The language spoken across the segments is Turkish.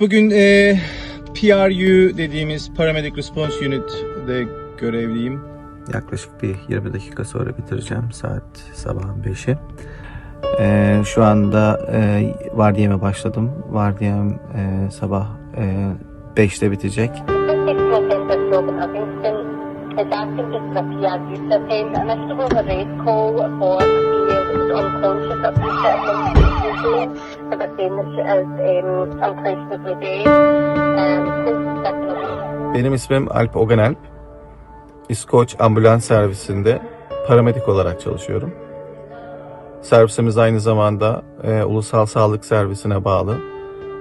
Bugün e, PRU dediğimiz Paramedic Response Unit'de görevliyim. Yaklaşık bir 20 dakika sonra bitireceğim. Saat sabahın 5'i. Ee, şu anda e, vardiyeme başladım. Vardiyem e, sabah e, 5'te bitecek. Since second Benim ismim Alp Oganalp. İskoç Ambulans Servisinde paramedik olarak çalışıyorum. Servisimiz aynı zamanda e, Ulusal Sağlık Servisine bağlı.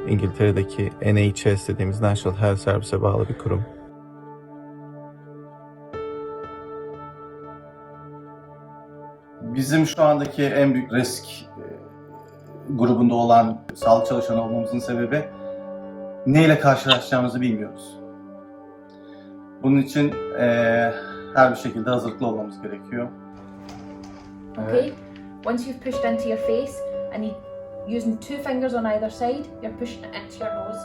İngiltere'deki NHS dediğimiz National Health Service'e bağlı bir kurum. Bizim şu andaki en büyük risk grubunda olan sağlık çalışanı olmamızın sebebi neyle karşılaşacağımızı bilmiyoruz. Bunun için e, her bir şekilde hazırlıklı olmamız gerekiyor. Okay. Once you've pushed into your face, and you using two fingers on either side, you're pushing it into your nose,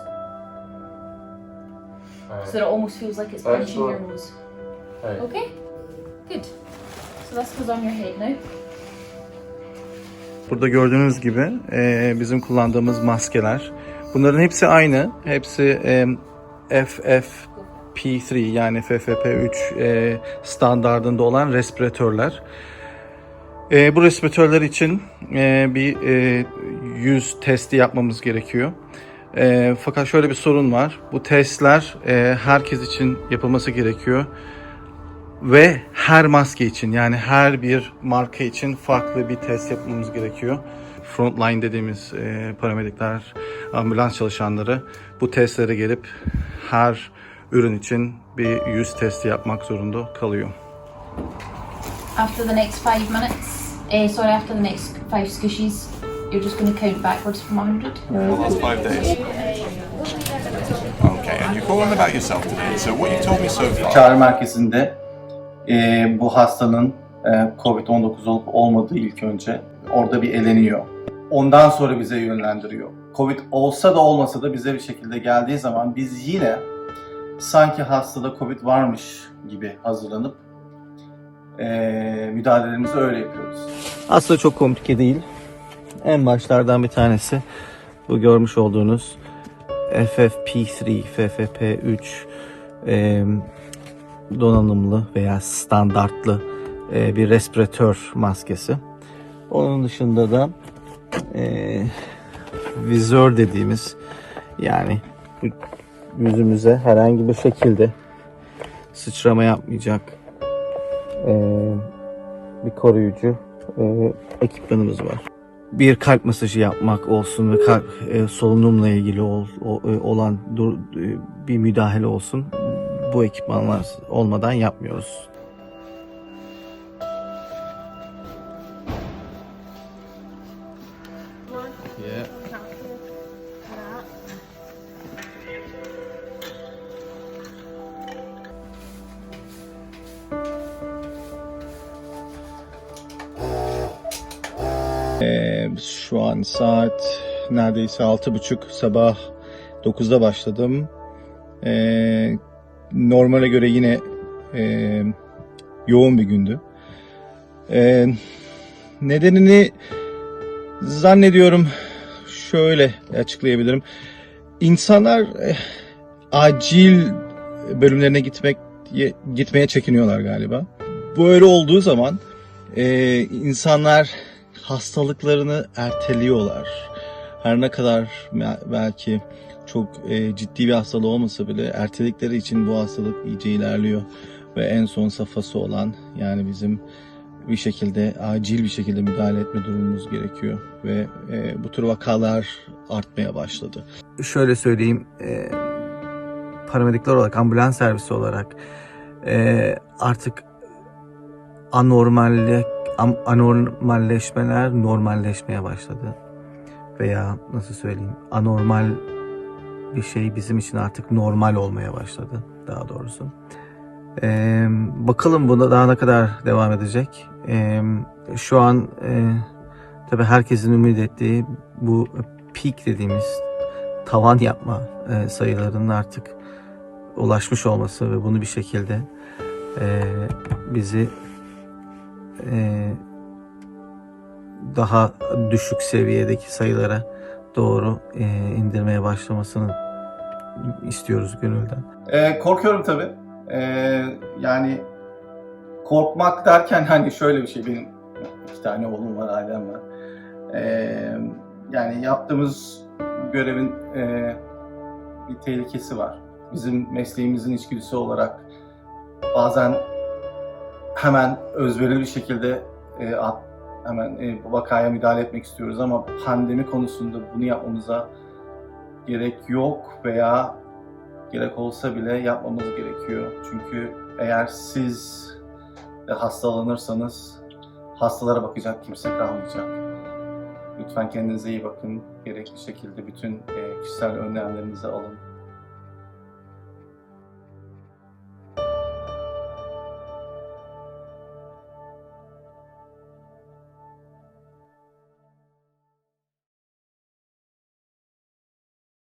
so that it almost feels like it's punching your nose. Okay. Good. So this goes on your head now. Burada gördüğünüz gibi e, bizim kullandığımız maskeler. Bunların hepsi aynı. Hepsi e, FFP3 yani FFP3 e, standardında olan respiratörler. E, bu respiratörler için e, bir e, yüz testi yapmamız gerekiyor. E, fakat şöyle bir sorun var. Bu testler e, herkes için yapılması gerekiyor ve her maske için yani her bir marka için farklı bir test yapmamız gerekiyor. Frontline dediğimiz e, paramedikler, ambulans çalışanları bu testlere gelip her ürün için bir yüz testi yapmak zorunda kalıyor. After the next five minutes, eh, sorry, after the next five squishes, you're just going to count backwards from 100. the last five days. Okay, and you've on about yourself today. So what you've told me so far. Çağrı merkezinde e, bu hastanın e, COVID-19 olup olmadığı ilk önce orada bir eleniyor. Ondan sonra bize yönlendiriyor. Covid olsa da olmasa da bize bir şekilde geldiği zaman biz yine sanki hastada Covid varmış gibi hazırlanıp e, müdahalelerimizi öyle yapıyoruz. Aslında çok komplike değil. En başlardan bir tanesi bu görmüş olduğunuz FFP3, FFP3 e, donanımlı veya standartlı e, bir respiratör maskesi. Onun dışında da e, vizör dediğimiz yani yüzümüze herhangi bir şekilde sıçrama yapmayacak e, bir koruyucu e, ekipmanımız var. Bir kalp masajı yapmak olsun ve kalp e, solunumla ilgili ol, o- e, olan dur, e, bir müdahale olsun. Bu ekipmanlar olmadan yapmıyoruz. Ee, şu an saat neredeyse altı buçuk sabah 9'da başladım. Ee, normale göre yine e, yoğun bir gündü. Ee, nedenini zannediyorum şöyle açıklayabilirim. İnsanlar eh, acil bölümlerine gitmek gitmeye çekiniyorlar galiba. Böyle olduğu zaman eh, insanlar hastalıklarını erteliyorlar. Her ne kadar belki çok eh, ciddi bir hastalığı olmasa bile erteledikleri için bu hastalık iyice ilerliyor. Ve en son safhası olan yani bizim bir şekilde acil bir şekilde müdahale etme durumumuz gerekiyor. Ve e, bu tür vakalar artmaya başladı. şöyle söyleyeyim e, paramedikler olarak ambulans servisi olarak e, artık anormalle am- anormalleşmeler normalleşmeye başladı. Veya nasıl söyleyeyim anormal bir şey bizim için artık normal olmaya başladı daha doğrusu. E, bakalım bunda daha ne kadar devam edecek. E, şu an e, tabii herkesin ümit ettiği bu peak dediğimiz tavan yapma e, sayılarının artık ulaşmış olması ve bunu bir şekilde e, bizi e, daha düşük seviyedeki sayılara doğru e, indirmeye başlamasını istiyoruz gönülden. Ee, korkuyorum tabii. Ee, yani korkmak derken hani şöyle bir şey benim iki tane oğlum var, ailem var. Ee, yani yaptığımız görevin e, bir tehlikesi var. Bizim mesleğimizin içgüdüsü olarak bazen hemen özverili bir şekilde e, at, hemen e, bu vakaya müdahale etmek istiyoruz ama pandemi konusunda bunu yapmamıza gerek yok veya gerek olsa bile yapmamız gerekiyor. Çünkü eğer siz hastalanırsanız hastalara bakacak kimse kalmayacak. Lütfen kendinize iyi bakın. Gerekli şekilde bütün e, kişisel önlemlerinizi alın.